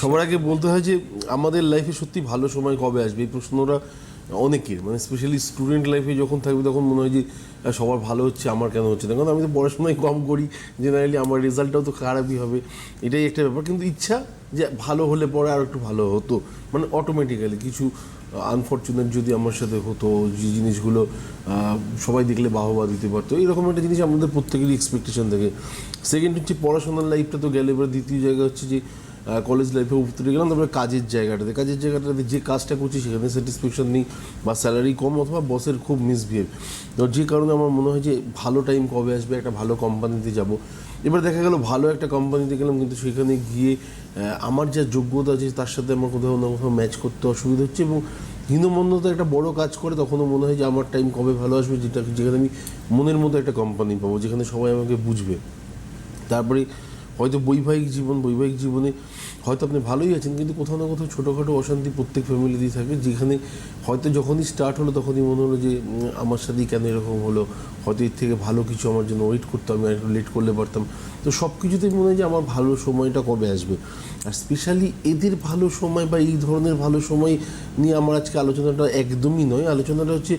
সবার আগে বলতে হয় যে আমাদের লাইফে সত্যি ভালো সময় কবে আসবে? এই প্রশ্নটা অনেকের মানে স্পেশালি স্টুডেন্ট লাইফে যখন থাকবে তখন মনে হয় যে সবার ভালো হচ্ছে, আমার কেন হচ্ছে না? কারণ আমি তো পড়াশোনায় কম করি জেনারেলি আমার রেজাল্টটাও তো খারাপই হবে, এটাই একটা ব্যাপার। কিন্তু ইচ্ছা যে ভালো হলে পরে আর একটু ভালো হতো মানে অটোমেটিক্যালি কিছু আনফর্চুনেট যদি আমার সাথে হতো, যে জিনিসগুলো সবাই দেখলে বাহবা দিতে পারতো, এরকম একটা জিনিস আমাদের প্রত্যেকেরই এক্সপেকটেশন থাকে। সেকেন্ড হচ্ছে পড়াশোনার লাইফটা তো গেলে, এবার দ্বিতীয় জায়গা হচ্ছে যে কলেজ লাইফে উঠতে গেলাম, তারপরে কাজের জায়গাটাতে। কাজের জায়গাটাতে যে কাজটা করছি, সেখানে স্যাটিসফ্যাকশন নেই, বা স্যালারি কম অথবা বসের খুব মিসবিহেভ তো যে কারণে আমার মনে হয় যে ভালো টাইম কবে আসবে, একটা ভালো কোম্পানিতে যাব। এবার দেখা গেল, ভালো একটা কোম্পানিতে গেলাম, কিন্তু সেখানে গিয়ে আমার যা যোগ্যতা আছে, তার সাথে আমার কোথাও না কোথাও ম্যাচ করতে অসুবিধা হচ্ছে এবং হীনমন্যতা একটা বড় কাজ করে, তখনও মনে হয় যে আমার টাইম কবে ভালো আসবে, যেটা, যেখানে আমি মনের মতো একটা কোম্পানি পাবো, যেখানে সবাই আমাকে বুঝবে। তারপরে হয়তো বৈবাহিক জীবন, বৈবাহিক জীবনে হয়তো আপনি ভালোই আছেন, কিন্তু কোথাও না কোথাও ছোটোখাটো অশান্তি প্রত্যেক ফ্যামিলিতেই থাকে। যেখানে হয়তো যখনই স্টার্ট হলো, তখনই মনে হলো যে আমার সাথেই কেন এরকম হলো? হয়তো এর থেকে ভালো কিছু আমার জন্য ওয়েট করতাম আমি একটু লেট করলে পারতাম। তো সব কিছুতেই মনে হয় যে, আমার ভালো সময়টা কবে আসবে? আর স্পেশালি এদের ভালো সময় বা এই ধরনের ভালো সময় নিয়ে আমার আজকে আলোচনাটা একদমই নয়। আলোচনাটা হচ্ছে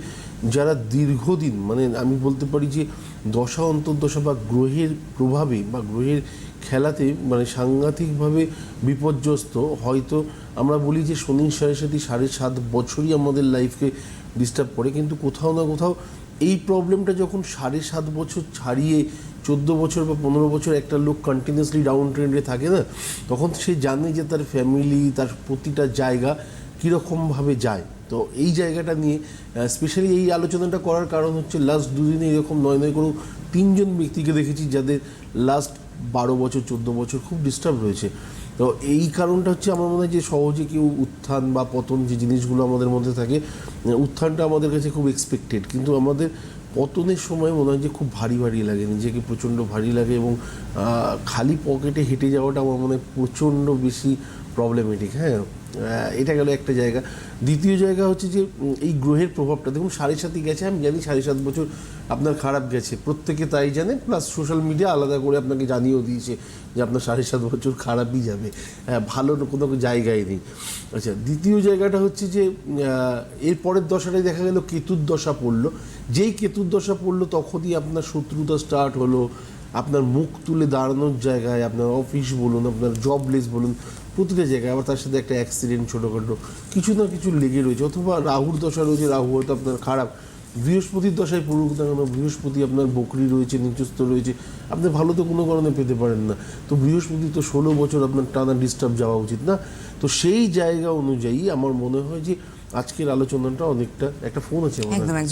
যারা দীর্ঘদিন মানে আমি বলতে পারি যে, দশা, অন্তর্দশা বা গ্রহের প্রভাবে বা গ্রহের খেলাতে মানে সাংঘাতিকভাবে বিপর্যস্ত, হয়তো আমরা বলি যে সাড়ে সাথে সাড়ে সাত বছরই আমাদের লাইফকে ডিস্টার্ব করে, কিন্তু কোথাও না কোথাও এই প্রবলেমটা যখন সাড়ে সাত বছর ছাড়িয়ে চোদ্দ বছর বা পনেরো বছর একটা লোক কন্টিনিউসলি ডাউন ট্রেন্ডে থাকে না, তখন সে জানে যে তার ফ্যামিলি তার প্রতিটা জায়গা কীরকমভাবে যায়। তো এই জায়গাটা নিয়ে স্পেশালি এই আলোচনাটা করার কারণ হচ্ছে লাস্ট দুদিনে এরকম নয় নয় কোনো তিনজন ব্যক্তিকে দেখেছি যাদের লাস্ট বারো বছর, চোদ্দ বছর খুব ডিস্টার্ব রয়েছে। তো এই কারণটা হচ্ছে আমার মনে হয় যে সহজে কেউ উত্থান বা পতন যে জিনিসগুলো আমাদের মধ্যে থাকে উত্থানটা আমাদের কাছে খুব এক্সপেক্টেড কিন্তু আমাদের পতনের সময় মনে হয় যে খুব ভারী ভারী লাগে, নিজেকে প্রচণ্ড ভারী লাগে এবং খালি পকেটে হেঁটে যাওয়াটা আমার মনে হয় প্রচণ্ড বেশি প্রবলেমেটিক হ্যাঁ? এটা গেল একটা জায়গা। দ্বিতীয় জায়গা হচ্ছে যে এই গ্রহের প্রভাবটা। দেখুন, সাড়ে সাতই গেছে, আমি জানি সাড়ে সাত বছর আপনার খারাপ গেছে। প্রত্যেকে তাই জানে প্লাস সোশ্যাল মিডিয়া আলাদা করে আপনাকে জানিয়েও দিয়েছে যে আপনার সাড়ে সাত বছর খারাপই যাবে। হ্যাঁ ভালো কোনো জায়গায় নেই। আচ্ছা দ্বিতীয় জায়গাটা হচ্ছে যে এর পরের দশাটাই দেখা গেল কেতুর দশা পড়ল। যেই কেতুর দশা পড়ল, তখনই আপনার শত্রুতা স্টার্ট হলো। আপনার মুখ তুলে দাঁড়ানোর জায়গায়, আপনার অফিস বলুন, আপনার জবলেস বলুন প্রতিটা জায়গায় আবার তার সাথে একটা অ্যাক্সিডেন্ট ছোটোখাটো কিছু না কিছু লেগে রয়েছে। অথবা রাহুর দশা রয়েছে রাহু হয়তো আপনার খারাপ। বৃহস্পতির দশায় পড়ুক না কেন বৃহস্পতি আপনার বকরি রয়েছে নিচস্থ রয়েছে। আপনি ভালো তো কোনো কারণে পেতে পারেন না। তো বৃহস্পতি তো ষোলো বছর আপনার টানা ডিস্টার্ব যাওয়া উচিত না। তো সেই জায়গা অনুযায়ী আমার মনে হয় যে আজকের আলোচনাটা অনেকটা একটা ফোন আছে